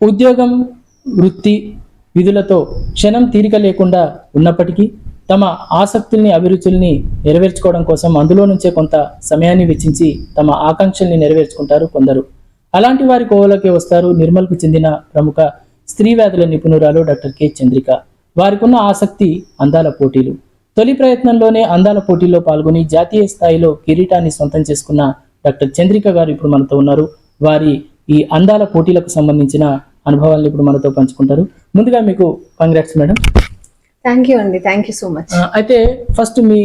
ఉద్యోగం వృత్తి విధులతో క్షణం తీరిక లేకుండా ఉన్నప్పటికీ తమ ఆసక్తుల్ని అభిరుచుల్ని నెరవేర్చుకోవడం కోసం అందులో నుంచే కొంత సమయాన్ని వెచ్చించి తమ ఆకాంక్షల్ని నెరవేర్చుకుంటారు కొందరు. అలాంటి వారి కోవలోకి వస్తారు నిర్మల్కు చెందిన ప్రముఖ స్త్రీ వ్యాధుల నిపుణురాలు డాక్టర్ కె. చంద్రిక. వారికున్న ఆసక్తి అందాల పోటీలు. తొలి ప్రయత్నంలోనే అందాల పోటీల్లో పాల్గొని జాతీయ స్థాయిలో కిరీటాన్ని సొంతం చేసుకున్న డాక్టర్ చంద్రిక గారు ఇప్పుడు మనతో ఉన్నారు. వారి ఈ అందాల పోటీలకు సంబంధించిన అనుభవాలను ఇప్పుడు మనతో పంచుకుంటారు. ముందుగా మీకు కంగ్రాట్స్ మేడం. థ్యాంక్ యూ అండి. థ్యాంక్ యూ సో మచ్ అయితే ఫస్ట్ మీ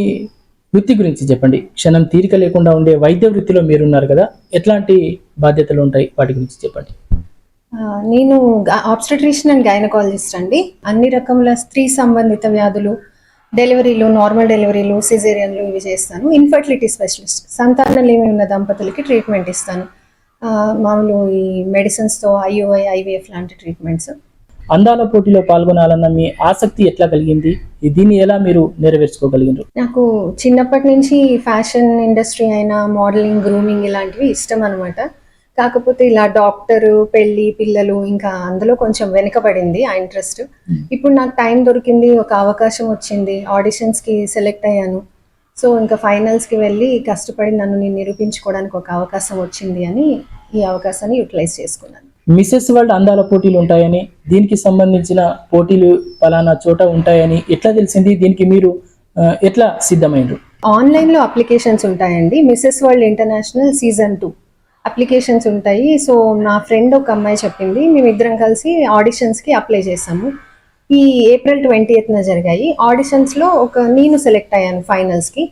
వృత్తి గురించి చెప్పండి. క్షణం తీరిక లేకుండా ఉండే వైద్య వృత్తిలో మీరున్నారు కదా ఎట్లాంటి బాధ్యతలు ఉంటాయి వాటి గురించి చెప్పండి. నేను ఆబ్స్టట్రిషన్ అండ్ గైనకాలజిస్ట్ అండి. అన్ని రకముల స్త్రీ సంబంధిత వ్యాధులు డెలివరీలు నార్మల్ డెలివరీలు సిజేరియన్లు ఇవి చేస్తాను. ఇన్ఫర్టిలిటీ స్పెషలిస్ట్ సంతానం లేమి ఉన్న దంపతులకి ట్రీట్మెంట్ ఇస్తాను. మామూలు ఈ మెడిసిన్స్తో ఐఓఐ ఐవీఎఫ్ లాంటి ట్రీట్మెంట్స్ అందాల పోటీలో పాల్గొనాలన్న మీ ఆసక్తి ఎట్లా కలిగింది? దీన్ని ఎలా మీరు నెరవేర్చుకోగలిగినారు? నాకు చిన్నప్పటి నుంచి ఫ్యాషన్ ఇండస్ట్రీ అయినా మోడలింగ్ గ్రూమింగ్ ఇలాంటివి ఇష్టం అనమాట కాకపోతే ఇలా డాక్టరు పెళ్ళి పిల్లలు ఇంకా అందులో కొంచెం వెనుకబడింది ఆ ఇంట్రెస్ట్ ఇప్పుడు నాకు టైం దొరికింది ఒక అవకాశం వచ్చింది ఆడిషన్స్కి సెలెక్ట్ అయ్యాను. సో ఇంకా ఫైనల్స్కి వెళ్ళి కష్టపడి నన్ను నేను నిరూపించుకోవడానికి ఒక అవకాశం వచ్చింది అని ఈ అవకాశాన్ని యూటిలైజ్ చేసుకున్నాను. మిసెస్ వరల్డ్ అందాల పోటీలు ఉంటాయని దీనికి సంబంధించిన పోటీలు పలానా చోట ఉంటాయని ఎట్లా తెలిసింది? దీనికి మీరు ఎట్లా సిద్ధమైనరు ఆన్లైన్లో అప్లికేషన్స్ ఉంటాయండి. Mrs World International season two applications ఉంటాయి. సో నా ఫ్రెండ్ ఒక అమ్మాయి చెప్పింది మేమిద్దరం కలిసి ఆడిషన్స్కి అప్లై చేసాము. ఈ ఏప్రిల్ ట్వంటీ ఎయిత్న జరిగాయి. ఆడిషన్స్లో ఒక నేను సెలెక్ట్ అయ్యాను ఫైనల్స్కి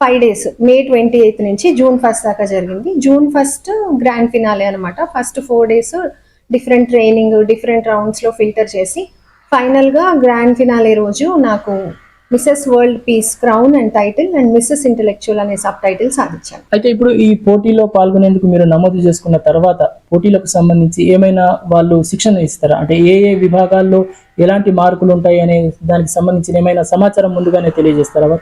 five days May twenty eighth నుంచి జూన్ ఫస్ట్ దాకా జరిగింది. జూన్ ఫస్ట్ గ్రాండ్ ఫినాలే అనమాట first four days different training different రౌండ్స్లో filter చేసి ఫైనల్గా గ్రాండ్ ఫినాలే రోజు నాకు Mrs World Peace crown and title and Mrs Intellectual అనే సబ్ టైటిల్ సాధించాను అయితే ఇప్పుడు ఈ పోటీలో పాల్గొనేందుకు మీరు నమోదు చేసుకున్న తర్వాత పోటీలకు సంబంధించి ఏమైనా వాళ్ళు శిక్షణ ఇస్తారా? అంటే ఏ ఏ విభాగాల్లో ఎలాంటి మార్కులు ఉంటాయి అనే దానికి సంబంధించిన ఏమైనా సమాచారం ముందుగానే తెలియజేస్తారా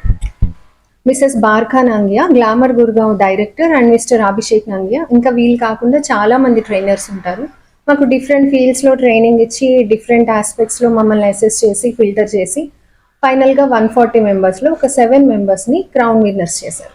Mrs Barkha Nangia Glamour Gurgaon director and Mr Abhishek Nangia ఇంకా వీళ్ళు కాకుండా చాలా మంది ట్రైనర్స్ ఉంటారు. మాకు డిఫరెంట్ ఫీల్డ్స్లో ట్రైనింగ్ ఇచ్చి డిఫరెంట్ ఆస్పెక్ట్స్లో మమ్మల్ని అసెస్ చేసి ఫిల్టర్ చేసి ఫైనల్గా వన్ ఫార్టీ మెంబర్స్లో ఒక సెవెన్ మెంబర్స్ని క్రౌన్ విన్నర్స్ చేశారు.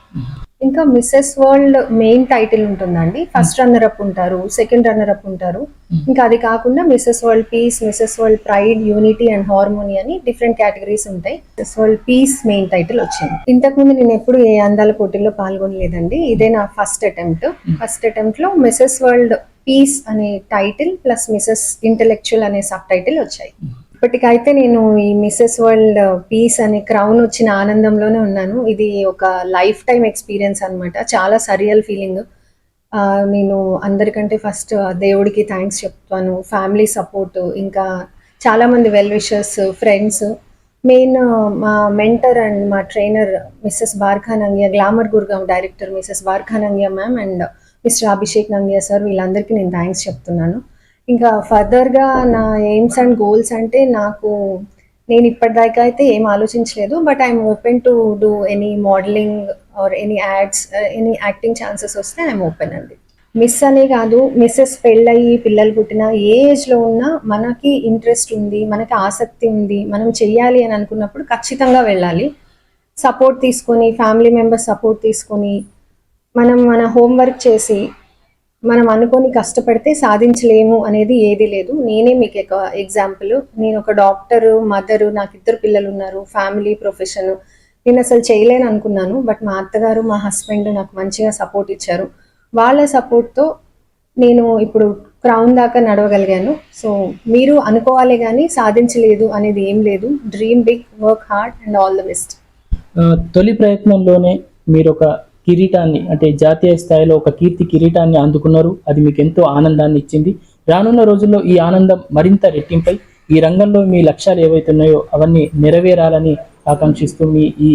ఇంకా మిస్సెస్ వరల్డ్ మెయిన్ టైటిల్ ఉంటుందండి. ఫస్ట్ రన్నర్ అప్ ఉంటారు సెకండ్ రన్నర్ అప్ ఉంటారు. ఇంకా అది కాకుండా Mrs World Peace Mrs World Pride Unity and Harmony అని డిఫరెంట్ కేటగిరీస్ ఉంటాయి. Mrs World Peace main title వచ్చింది. ఇంతకుముందు నేను ఎప్పుడు ఏ అందాల పోటీల్లో పాల్గొనలేదండి. ఇదే నా ఫస్ట్ అటెంప్ట్. ఫస్ట్ అటెంప్ట్లో మిస్సెస్ వరల్డ్ పీస్ అనే టైటిల్ ప్లస్ మిస్సెస్ ఇంటెలెక్చువల్ అనే సబ్ టైటిల్ వచ్చాయి. ఇప్పటికైతే నేను ఈ మిస్సెస్ వరల్డ్ పీస్ అనే క్రౌన్ వచ్చిన ఆనందంలోనే ఉన్నాను. ఇది ఒక లైఫ్ టైం ఎక్స్పీరియన్స్ అన్నమాట. చాలా సరియల్ ఫీలింగ్. నేను అందరికంటే ఫస్ట్ దేవుడికి థ్యాంక్స్ చెప్తాను. ఫ్యామిలీ సపోర్ట్ ఇంకా చాలామంది వెల్ విషర్స్ ఫ్రెండ్స్. మెయిన్ మా మెంటర్ అండ్ మా trainer Mrs Barkha Nangia Glamour Gurgaon director Mrs Barkha Nangia ma'am and Mr Abhishek Nangia sir వీళ్ళందరికీ నేను థ్యాంక్స్ చెప్తున్నాను. ఇంకా ఫర్దర్గా నా ఎయిమ్స్ అండ్ గోల్స్ అంటే నాకు నేను ఇప్పటిదాకా అయితే ఏం ఆలోచించలేదు but I'm open to do any modelling or any ads any acting chances వస్తే ఐఎమ్ ఓపెన్ అండి. మిస్ అనే కాదు మిస్సెస్ పెళ్ళయి పిల్లలు పుట్టిన ఏ ఏజ్లో ఉన్నా మనకి ఇంట్రెస్ట్ ఉంది మనకి ఆసక్తి ఉంది మనం చెయ్యాలి అని అనుకున్నప్పుడు ఖచ్చితంగా వెళ్ళాలి. సపోర్ట్ తీసుకొని ఫ్యామిలీ మెంబర్స్ సపోర్ట్ తీసుకొని మనం మన హోంవర్క్ చేసి మనం అనుకొని కష్టపడితే సాధించలేము అనేది ఏది లేదు. నేనే మీకు ఒక ఎగ్జాంపుల్ నేను ఒక డాక్టర్ మదరు నాకు ఇద్దరు పిల్లలు ఉన్నారు ఫ్యామిలీ ప్రొఫెషన్ నేను అసలు చేయలేను అనుకున్నాను బట్ మా అత్తగారు మా హస్బెండ్ నాకు మంచిగా సపోర్ట్ ఇచ్చారు. వాళ్ళ సపోర్ట్తో నేను ఇప్పుడు క్రౌన్ దాకా నడవగలిగాను. సో మీరు అనుకోవాలి కానీ సాధించలేదు అనేది ఏం లేదు. Dream big work hard and all the best తొలి ప్రయత్నంలోనే మీరు ఒక కిరీటాన్ని అంటే జాతీయ స్థాయిలో ఒక కీర్తి కిరీటాన్ని అందుకున్నారు. అది మీకు ఎంతో ఆనందాన్ని ఇచ్చింది. రానున్న రోజుల్లో ఈ ఆనందం మరింత రెట్టింపై ఈ రంగంలో మీ లక్ష్యాలు ఏవైతున్నాయో అవన్నీ నెరవేరాలని ఆకాంక్షిస్తూ మీ ఈ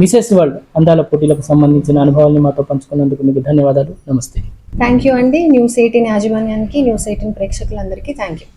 మిసెస్ వరల్డ్ అందాల పోటీలకు సంబంధించిన అనుభవాన్ని మాతో పంచుకున్నందుకు మీకు ధన్యవాదాలు. నమస్తే. థ్యాంక్ యూ అండి. న్యూస్ ఎయిటీన్ యాజమాన్యానికి న్యూస్ ఎయిటీన్ ప్రేక్షకులందరికీ థ్యాంక్ యూ.